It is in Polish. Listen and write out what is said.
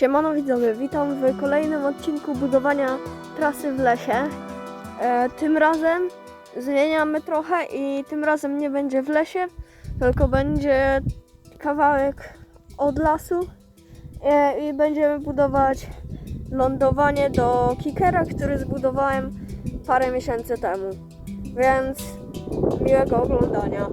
Siemano widzowie, witam w kolejnym odcinku budowania trasy w lesie. E, tym razem zmieniamy trochę i tym razem nie będzie w lesie, tylko będzie kawałek od lasu e, i będziemy budować lądowanie do kickera, który zbudowałem parę miesięcy temu. Więc miłego oglądania.